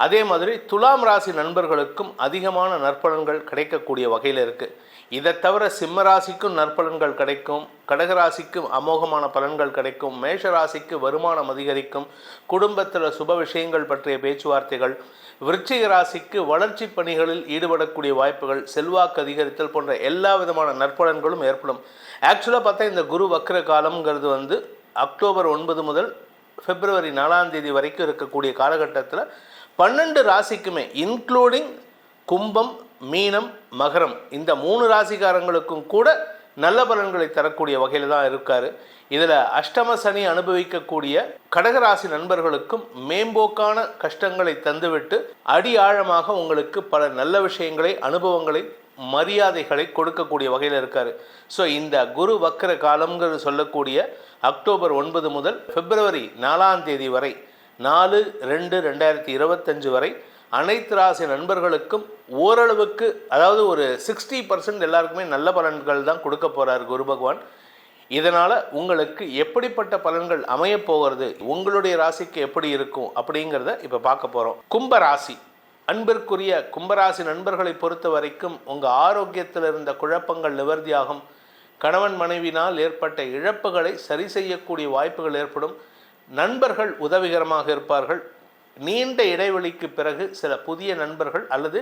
அதே மாதிரி துலாம் ராசி நண்பர்களுக்கும் அதிகமான நற்பலன்கள் கிடைக்கக்கூடிய வகையில் இருக்குது இதை தவிர சிம்ம ராசிக்கும் நற்பலன்கள் கிடைக்கும் கடகராசிக்கும் அமோகமான பலன்கள் கிடைக்கும் மேஷ ராசிக்கு வருமானம் அதிகரிக்கும் குடும்பத்தில் சுப விஷயங்கள் பற்றிய பேச்சுவார்த்தைகள் விருச்சிக ராசிக்கு வளர்ச்சி பணிகளில் ஈடுபடக்கூடிய வாய்ப்புகள் செல்வாக்கு அதிகரித்தல் போன்ற எல்லா விதமான நற்பலன்களும் ஏற்படும். ஆக்சுவலாக பார்த்தா இந்த குரு வக்ர காலம்ங்கிறது வந்து அக்டோபர் ஒன்பது முதல் பிப்ரவரி நாலாம் தேதி வரைக்கும் இருக்கக்கூடிய காலகட்டத்தில் பன்னெண்டு ராசிக்குமே இன்க்ளூடிங் கும்பம் மீனம் மகரம் இந்த மூணு ராசிக்காரங்களுக்கும் கூட நல்ல பலன்களை தரக்கூடிய வகையில் தான் இருக்கார். இதில் அஷ்டம சனி அனுபவிக்கக்கூடிய கடகராசி நண்பர்களுக்கும் மேம்போக்கான கஷ்டங்களை தந்துவிட்டு அடி ஆழமாக உங்களுக்கு பல நல்ல விஷயங்களை அனுபவங்களை மரியாதைகளை கொடுக்கக்கூடிய வகையில் இருக்கார். ஸோ இந்த குரு வக்கர காலம்ங்கிறது சொல்லக்கூடிய அக்டோபர் ஒன்பது முதல் பிப்ரவரி நாலாம் தேதி வரை நாலு ரெண்டு ரெண்டாயிரத்தி இருபத்தஞ்சு வரை அனைத்து ராசி நண்பர்களுக்கும் ஓரளவுக்கு அதாவது ஒரு சிக்ஸ்டி பர்சன்ட் எல்லாருக்குமே நல்ல பலன்கள் தான் கொடுக்க போகிறார் குரு பகவான். இதனால் உங்களுக்கு எப்படிப்பட்ட பலன்கள் அமையப் போகிறது உங்களுடைய ராசிக்கு எப்படி இருக்கும் அப்படிங்கிறத இப்போ பார்க்க போகிறோம் கும்ப ராசி அன்பிற்குரிய கும்பராசி நண்பர்களை பொறுத்த வரைக்கும் உங்கள் ஆரோக்கியத்தில் இருந்த குழப்பங்கள் நிவர்த்தியாகும். கணவன் மனைவினால் ஏற்பட்ட இழப்புகளை சரி செய்யக்கூடிய வாய்ப்புகள் ஏற்படும். நண்பர்கள் உதவிகரமாக இருப்பார்கள். நீண்ட இடைவெளிக்கு பிறகு சில புதிய நண்பர்கள் அல்லது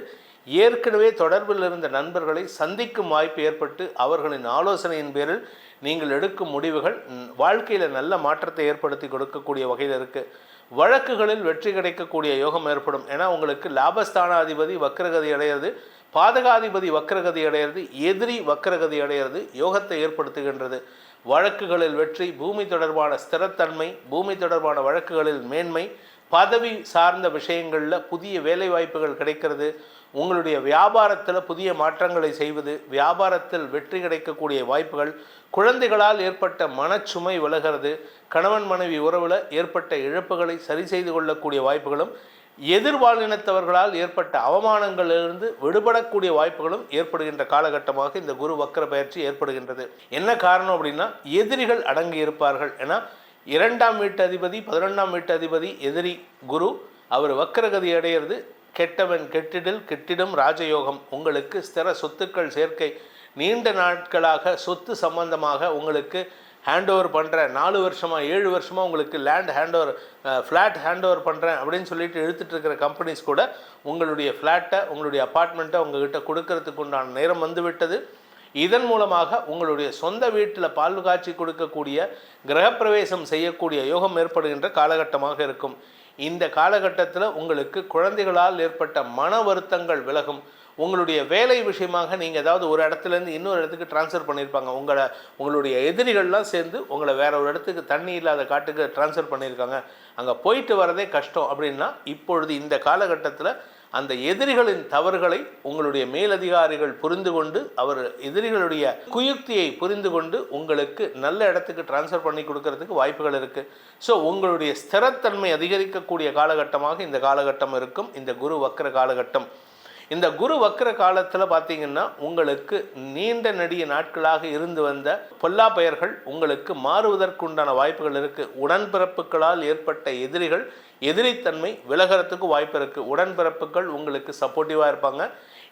ஏற்கனவே தொடர்பில் இருந்த நண்பர்களை சந்திக்கும் வாய்ப்பு ஏற்பட்டு அவர்களின் ஆலோசனையின் பேரில் நீங்கள் எடுக்கும் முடிவுகள் வாழ்க்கையில் நல்ல மாற்றத்தை ஏற்படுத்தி கொடுக்கக்கூடிய வகையில் இருக்குது வழக்குகளில் வெற்றி கிடைக்கக்கூடிய யோகம் ஏற்படும். ஏன்னா உங்களுக்கு லாபஸ்தானாதிபதி வக்ரகதி அடையிறது பாதகாதிபதி வக்ரகதி அடையிறது எதிரி வக்ரகதி அடையிறது யோகத்தை ஏற்படுத்துகின்றது. வழக்குகளில் வெற்றி பூமி தொடர்பான ஸ்திரத்தன்மை பூமி தொடர்பான வழக்குகளில் மேன்மை பதவி சார்ந்த விஷயங்களில் புதிய வேலைவாய்ப்புகள் கிடைக்கிறது உங்களுடைய வியாபாரத்தில் புதிய மாற்றங்களை செய்வது வியாபாரத்தில் வெற்றி கிடைக்கக்கூடிய வாய்ப்புகள் குழந்தைகளால் ஏற்பட்ட மனச்சுமை விலகிறது கணவன் மனைவி உறவில் ஏற்பட்ட இழப்புகளை சரி செய்து கொள்ளக்கூடிய வாய்ப்புகளும் எதிர்வாழினத்தவர்களால் ஏற்பட்ட அவமானங்களிலிருந்து விடுபடக்கூடிய வாய்ப்புகளும் ஏற்படுகின்ற காலகட்டமாக இந்த குரு வக்கர பயிற்சி ஏற்படுகின்றது. என்ன காரணம் அப்படின்னா எதிரிகள் அடங்கி இருப்பார்கள் ஏன்னா இரண்டாம் வீட்டு அதிபதி பதினொன்றாம் வீட்டு அதிபதி எதிரி குரு அவர் வக்கரகதி அடையிறது கெட்டவன் கெட்டிடில் கெட்டிடும் ராஜயோகம். உங்களுக்கு ஸ்திர சொத்துக்கள் சேர்க்கை நீண்ட நாட்களாக சொத்து சம்பந்தமாக உங்களுக்கு ஹேண்ட் ஓவர் பண்ணுறேன் நாலு வருஷமாக ஏழு வருஷமாக உங்களுக்கு land hand over flat hand over பண்ணுறேன் அப்படின்னு சொல்லிட்டு இழுத்துட்டு இருக்கிற கம்பெனிஸ் கூட உங்களுடைய ஃப்ளாட்டை உங்களுடைய அப்பார்ட்மெண்ட்டை உங்ககிட்ட கொடுக்கறதுக்கு உண்டான நேரம் வந்துவிட்டது இதன் மூலமாக உங்களுடைய சொந்த வீட்டில் பால் காய்ச்சி கொடுக்கக்கூடிய கிரகப்பிரவேசம் செய்யக்கூடிய யோகம் ஏற்படுகின்ற காலகட்டமாக இருக்கும். இந்த காலகட்டத்தில் உங்களுக்கு குழந்தைகளால் ஏற்பட்ட மன வருத்தங்கள் விலகும். உங்களுடைய வேலை விஷயமாக நீங்கள் ஏதாவது ஒரு இடத்துலேருந்து இன்னொரு இடத்துக்கு ட்ரான்ஸ்ஃபர் பண்ணியிருப்பாங்க. உங்களை உங்களுடைய எதிரிகள்லாம் சேர்ந்து உங்களை வேற ஒரு இடத்துக்கு தண்ணி இல்லாத காட்டுக்கு ட்ரான்ஸ்ஃபர் பண்ணியிருக்காங்க. அங்கே போயிட்டு வரதே கஷ்டம் அப்படின்னா இப்பொழுது இந்த காலகட்டத்தில் அந்த எதிரிகளின் தவறுகளை உங்களுடைய மேலதிகாரிகள் புரிந்து கொண்டு அவர் எதிரிகளுடைய குயுக்தியை புரிந்து கொண்டு உங்களுக்கு நல்ல இடத்துக்கு டிரான்ஸ்ஃபர் பண்ணி கொடுக்கறதுக்கு வாய்ப்புகள் இருக்குது ஸோ உங்களுடைய ஸ்திரத்தன்மை அதிகரிக்கக்கூடிய காலகட்டமாக இந்த காலகட்டம் இருக்கும். இந்த குரு வக்கர காலகட்டம். இந்த குரு வக்கர காலத்தில் பார்த்தீங்கன்னா உங்களுக்கு நீண்ட நெடிய நாட்களாக இருந்து வந்த பொல்லா பெயர்கள் உங்களுக்கு மாறுவதற்குண்டான வாய்ப்புகள் இருக்குது உடன்பிறப்புகளால் ஏற்பட்ட எதிரிகள் எதிரித்தன்மை விலகிறதுக்கு வாய்ப்பு இருக்குது உடன்பிறப்புகள் உங்களுக்கு சப்போர்ட்டிவாக இருப்பாங்க.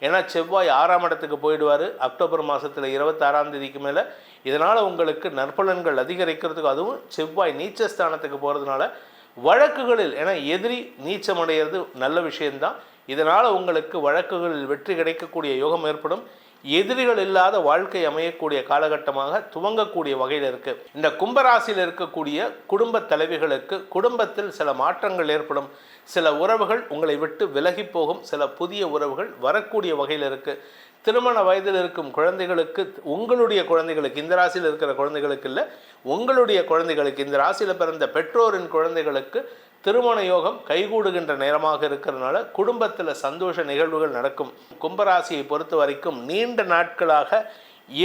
ஏன்னா செவ்வாய் ஆறாம் இடத்துக்கு போயிடுவார். அக்டோபர் மாதத்தில் இருபத்தாறாம் தேதிக்கு மேலே. இதனால் உங்களுக்கு நற்பலன்கள் அதிகரிக்கிறதுக்கு அதுவும் செவ்வாய் நீச்சஸ்தானத்துக்கு போகிறதுனால வழக்குகளில் ஏன்னா எதிரி நீச்சமடைகிறது நல்ல விஷயம்தான். இதனால் உங்களுக்கு வழக்குகளில் வெற்றி கிடைக்கக்கூடிய யோகம் ஏற்படும். எதிரிகள் இல்லாத வாழ்க்கை அமையக்கூடிய காலகட்டமாக துவங்கக்கூடிய வகையில் இருக்குது இந்த கும்பராசியில் இருக்கக்கூடிய குடும்ப தலைவிகளுக்கு குடும்பத்தில் சில மாற்றங்கள் ஏற்படும். சில உறவுகள் உங்களை விட்டு விலகி போகும். சில புதிய உறவுகள் வரக்கூடிய வகையில் இருக்குது திருமண வயதில் இருக்கும் குழந்தைகளுக்கு உங்களுடைய குழந்தைகளுக்கு இந்த ராசியில் இருக்கிற குழந்தைகளுக்கு இல்லை உங்களுடைய குழந்தைகளுக்கு இந்த ராசியில் பிறந்த பெற்றோரின் குழந்தைகளுக்கு திருமண யோகம் கைகூடுகின்ற நேரமாக இருக்கிறதுனால குடும்பத்தில் சந்தோஷ நிகழ்வுகள் நடக்கும். கும்பராசியை பொறுத்த வரைக்கும் நீண்ட நாட்களாக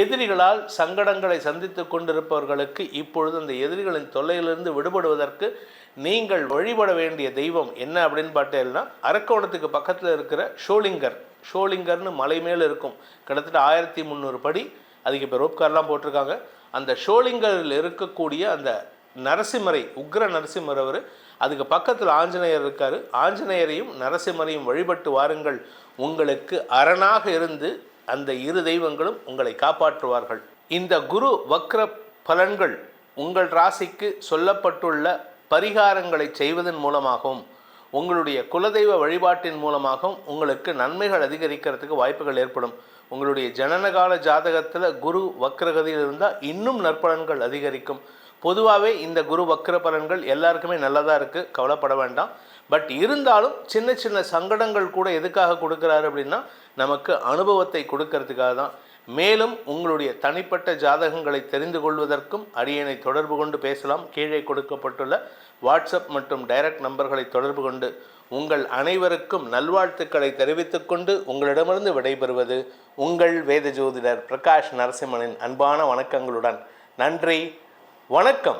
எதிரிகளால் சங்கடங்களை சந்தித்து கொண்டிருப்பவர்களுக்கு இப்பொழுது அந்த எதிரிகளின் தொல்லையிலிருந்து விடுபடுவதற்கு நீங்கள் வழிபட வேண்டிய தெய்வம் என்ன அப்படின்னு பார்த்தீங்கன்னா அரக்கோணத்துக்கு பக்கத்தில் இருக்கிற ஷோலிங்கர். ஷோலிங்கர்னு மலை மேல் இருக்கும். கிட்டத்தட்ட ஆயிரத்தி முந்நூறு படி. அதுக்கு இப்போ ரோப்கார்லாம் போட்டிருக்காங்க. அந்த ஷோலிங்கரில் இருக்கக்கூடிய அந்த நரசிம்மரை உக்ர நரசிம்மர் அவர் அதுக்கு பக்கத்தில் ஆஞ்சநேயர் இருக்கார். ஆஞ்சநேயரையும் நரசிம்மரையும் வழிபட்டு வாருங்கள். உங்களுக்கு அரணாக இருந்து அந்த இரு தெய்வங்களும் உங்களை காப்பாற்றுவார்கள். இந்த குரு வக்ர பலன்கள் உங்கள் ராசிக்கு சொல்லப்பட்டுள்ள பரிகாரங்களை செய்வதன் மூலமாகவும் உங்களுடைய குலதெய்வ வழிபாட்டின் மூலமாகவும் உங்களுக்கு நன்மைகள் அதிகரிக்கிறதுக்கு வாய்ப்புகள் ஏற்படும். உங்களுடைய ஜனனகால ஜாதகத்தில் குரு வக்ரகதியில் இருந்தால் இன்னும் நற்பலன்கள் அதிகரிக்கும். பொதுவாகவே இந்த குரு வக்ர பலன்கள் எல்லாருக்குமே நல்லதாக இருக்குது கவலைப்பட வேண்டாம். பட் இருந்தாலும் சின்ன சின்ன சங்கடங்கள் கூட எதுக்காக கொடுக்குறாரு அப்படின்னா நமக்கு அனுபவத்தை கொடுக்கறதுக்காக தான். மேலும் உங்களுடைய தனிப்பட்ட ஜாதகங்களை தெரிந்து கொள்வதற்கும் அடியனை தொடர்பு கொண்டு பேசலாம். கீழே கொடுக்கப்பட்டுள்ள வாட்ஸ்அப் மற்றும் டைரக்ட் நம்பர்களை தொடர்பு கொண்டு உங்கள் அனைவருக்கும் நல்வாழ்த்துக்களை தெரிவித்துக்கொண்டு உங்களிடமிருந்து விடைபெறுவது உங்கள் வேத ஜோதிடர் பிரகாஷ் நரசிம்மனின் அன்பான வணக்கங்களுடன் நன்றி. வணக்கம்.